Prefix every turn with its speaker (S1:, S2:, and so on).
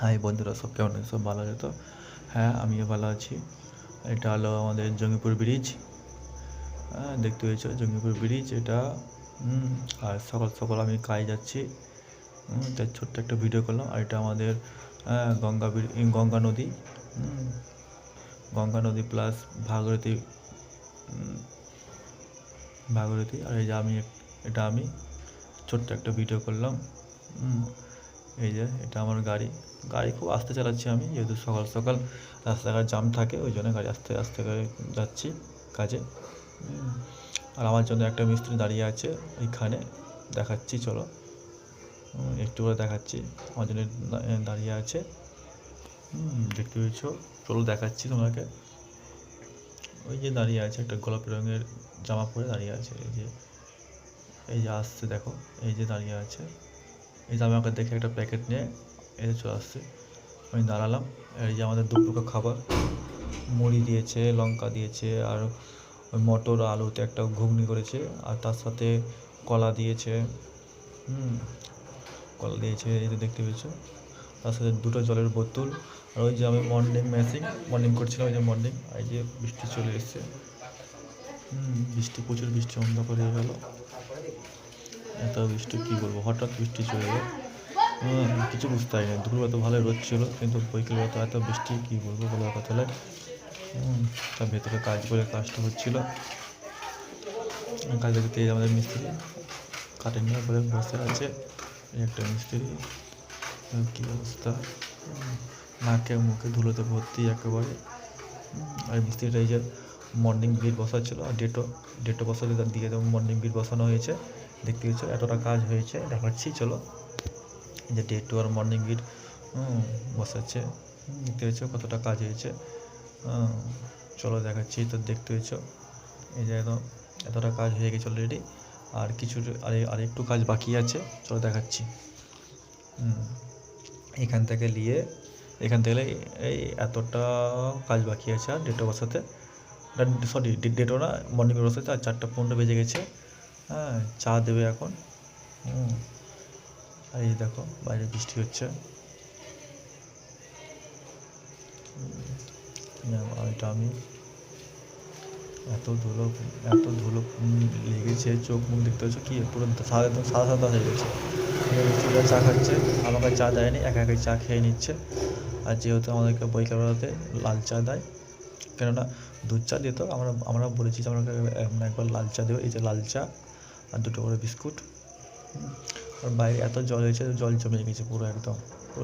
S1: High বন্ধুরা সব কেমন সব ভালো আছে তো? হ্যাঁ আমিও ভালো আছি। এটা হলো আমাদের জঙ্গিপুর ব্রিজ হ্যাঁ দেখতে পেয়েছ? জঙ্গিপুর ব্রিজ এটা আর সকাল সকাল আমি কাজে যাচ্ছি। তাই ছোট্ট একটা ভিডিও করলাম। আর এটা আমাদের হ্যাঁ, গঙ্গা গঙ্গা নদী। গঙ্গা নদী প্লাস ভাগীরথী হুম, ভাগীরথী। আর এই যে আমি এটা আমি ছোট্ট একটা ভিডিও করলাম। এই যে, এটা আমার গাড়ি। গাড়ি খুব আস্তে চালাচ্ছি আমি, যেহেতু সকাল সকাল রাস্তাঘাট জাম থাকে, ওই জন্য গাড়ি আস্তে আস্তে করে যাচ্ছি কাজে। আর আমার জন্য একটা মিস্ত্রি দাঁড়িয়ে আছে ওইখানে। দেখাচ্ছি, চলো। একটু করে দেখাচ্ছি। আমার জন্য দাঁড়িয়ে আছে। দেখতে পেয়েছ? চলো দেখাচ্ছি তোমাকে। ওই যে দাঁড়িয়ে আছে, একটা গোলাপি রঙের জামা পরে দাঁড়িয়ে আছে। এই যে এই যে আসছে, দেখো। এই যে দাঁড়িয়ে আছে। এই যে আমি আমাকে দেখে একটা প্যাকেট নিয়ে যে চলে আসছে। আমি দাঁড়ালাম, এই যে আমাদের দুপুরকার খাবার। মুড়ি দিয়েছে, লঙ্কা দিয়েছে, আর ওই মটর, আলুতে একটা ঘুগনি করেছে, আর তার সাথে কলা দিয়েছে। হুম, কলা দিয়েছে, এই যে দেখতে পেয়েছ। তার সাথে দুটো জলের বোতল, আর ওই যে আমি মর্নিং ম্যাসিং মর্নিং করছিলাম ওই যে মর্নিং এই যে বৃষ্টি চলে এসছে। হুম, বৃষ্টি, প্রচুর বৃষ্টি, অন্ধকার হয়ে গেল। এত বৃষ্টি কী বলব? হঠাৎ বৃষ্টি চলে এলো। হুম, কিছু বুঝতে পারি না দুপুরবেলা তো ভালোই রোদ ছিল কিন্তু বিকেলবেলা তো এত বৃষ্টি কী বলব বলে কথা হলে তার ভেতরে কাজ করে কাজটা হচ্ছিল। কাজ দেখতে আমাদের মিস্ত্রি কাঠের নিয়ে বসে আছে। একটা মিস্ত্রি। কী অবস্থা? নাকে মুখে ধুলোতে ভর্তি একেবারে। আর মিস্ত্রিটা এই যে মর্নিং বিট বসাচ্ছিল আর ডেটও ডেটও বসাতে তার দিয়ে মর্নিং ভিড় বসানো হয়েছে। দেখতে পেয়েছ এতটা কাজ হয়েছে, দেখাচ্ছি, চলো। যে ডে টু আর মর্নিং ভিড় বসাচ্ছে। দেখতে পেয়েছ কতটা কাজ হয়েছে। চলো দেখাচ্ছি, তো দেখতে পেয়েছ এই যে এত এতটা কাজ হয়ে গেছে অলরেডি আর কিছু, আর আর একটু কাজ বাকি আছে, চলো দেখাচ্ছি। এখান থেকে নিয়ে, এখান থেকে এই এতটা কাজ বাকি আছে আর ডেটো বসাতে। সরি ডেটো না মর্নিং বসাতে আর চারটা পনেরো বেজে গেছে। হ্যাঁ চা দেবে এখন। হুম। আর এই দেখো, বাইরে বৃষ্টি হচ্ছে। আমি এত ধুলো এত ধুলো লেগেছে, চোখ মুখ দেখতে পাচ্ছ কি? পুরো সাদা একদম সাদা সাদা হয়ে গেছে। চা খাচ্ছে, আমাকে চা দেয়নি, একা একাই চা খেয়ে নিচ্ছে। আর যেহেতু আমাদেরকে বৈকালবেলাতে লাল চা দেয় কেননা দুধ চা দিত। আমরা আমরা বলেছি যে আমরা মানে একবার লাল চা দেবো, এই যে লাল চা আর দুটো করে বিস্কুট। আর বাইরে এত জল হয়েছে, জল জমে গেছে পুরো একদম।